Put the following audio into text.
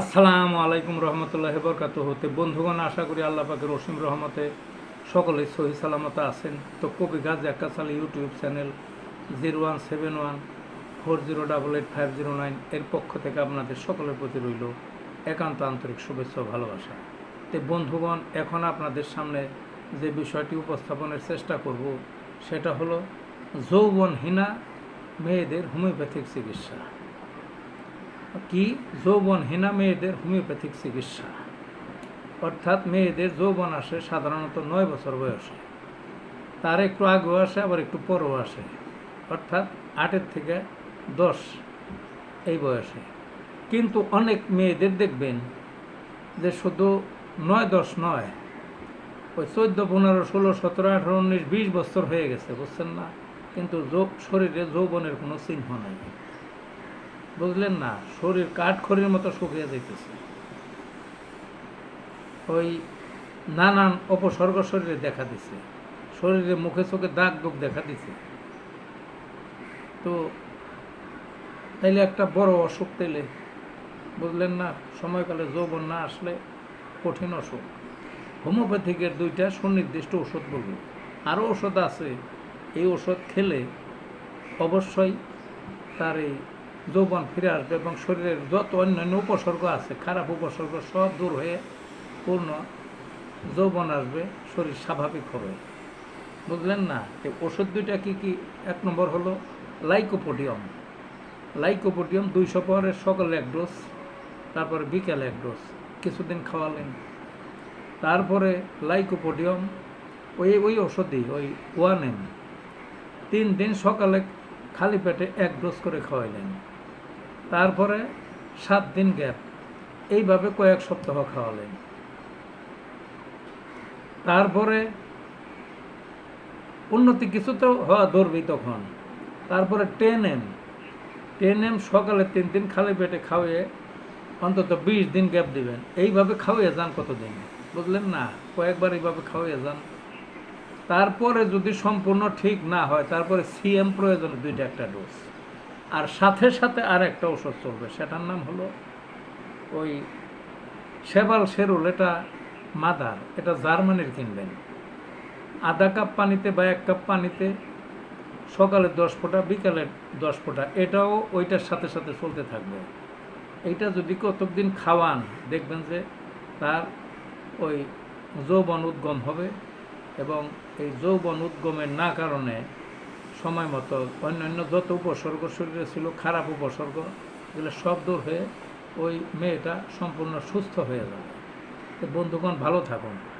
আসসালামু আলাইকুম রহমতুল্লাহ বরকাত হতে বন্ধুগণ, আশা করি আল্লাহ পাকের রসিম রহমতে সকলে সহি সালামতে আছেন। তো কবি গাজ একাশাল YouTube channel zero one seven one four zero double eight five zero nine এর পক্ষ থেকে আপনাদের সকলের প্রতি রইল একান্ত আন্তরিক শুভেচ্ছা ও ভালোবাসা। তো বন্ধুগণ, এখন আপনাদের সামনে যে বিষয়টি উপস্থাপনের চেষ্টা করব, সেটা হলো যৌবনহীনা মেয়েদের হোমিওপ্যাথিক চিকিৎসা। কি যৌবন যৌবনহীনা মেয়েদের হোমিওপ্যাথিক চিকিৎসা অর্থাৎ মেয়েদের যৌবন আসে সাধারণত নয় বছর বয়সে তার একটু আগেও আসে আবার একটু পরেও আসে অর্থাৎ আটের থেকে দশ এই বয়সে কিন্তু অনেক মেয়েদের দেখবেন যে শুধু নয় দশ নয় ওই চোদ্দ পনেরো ষোলো সতেরো আঠারো উনিশ বিশ বছর হয়ে গেছে বুঝছেন না? কিন্তু শরীরে যৌবনের কোনো চিহ্ন নেই। বুঝলেন না? শরীর কাঠখড়ির মতো শুকিয়ে যাইতেছে। ওই নানান অপসর্গ শরীরে দেখা দিছে। শরীরে মুখে চোখে দাগ দুগ দেখা দিছে। তো তাইলে একটা বড় অসুখ তাইলে, বুঝলেন না? সময়কালে যৌবন না আসলে কঠিন অসুখ। হোমিওপ্যাথিকের দুইটা সুনির্দিষ্ট ওষুধ বলব আরও ওষুধ আছে। এই ওষুধ খেলে অবশ্যই তার এই যৌবন ফিরে আসবে এবং শরীরের যত অন্যান্য উপসর্গ আছে, খারাপ উপসর্গ সব দূর হয়ে পূর্ণ যৌবন আসবে, শরীর স্বাভাবিক হবে। বুঝলেন না? এই ওষুধ দুইটা কী কী এক নম্বর হলো লাইকোপোডিয়াম। লাইকোপোডিয়াম দুইশো পরের সকালে এক ডোজ, তারপরে বিকেলে এক ডোজ, কিছুদিন খাওয়ালেন। তারপরে লাইকোপোডিয়াম, ওই ওই ওষুধই, ওই ওয়ান এম। তিন দিন সকালে খালি পেটে এক ডোজ করে খাওয়াইলেন। তারপরে সাত দিন গ্যাপ। এইভাবে কয়েক সপ্তাহ খাওয়ালেন। তারপরে উন্নতি কিছু তো হওয়া ধরবি তখন। তারপরে টেন এম টেন এম সকালে তিন দিন খালি পেটে খাওয়িয়ে অন্তত বিশ দিন গ্যাপ দিবেন। এইভাবে খাওয়িয়ে যান কতদিন? বুঝলেন না? কয়েকবার এইভাবে খাওয়িয়ে যান। তারপরে যদি সম্পূর্ণ ঠিক না হয়, তারপরে সিএম প্রয়োজন দুইটা একটা ডোজ। আর সাথে সাথে আর একটা ওষুধ চলবে, সেটার নাম হলো ওই সেবাল শেরুল, এটা মাদার, এটা জার্মানির কিনবেন। আধা কাপ পানিতে বা এক কাপ পানিতে সকালে দশ ফোঁটা, বিকালে দশ ফোঁটা, এটাও ওইটার সাথে সাথে চলতে থাকবে। এইটা যদি কতদিন খাওয়ান, দেখবেন যে তার ওই যৌবন উদ্গম হবে এবং এই যৌবন উদ্গমের না কারণে সময় মতো, অন্যান্য যত উপসর্গ শরীরে ছিল, খারাপ উপসর্গ, এগুলো সব দূর হয়ে ওই মেয়েটা সম্পূর্ণ সুস্থ হয়ে যাবে। বন্ধুগণ, ভালো থাকুন।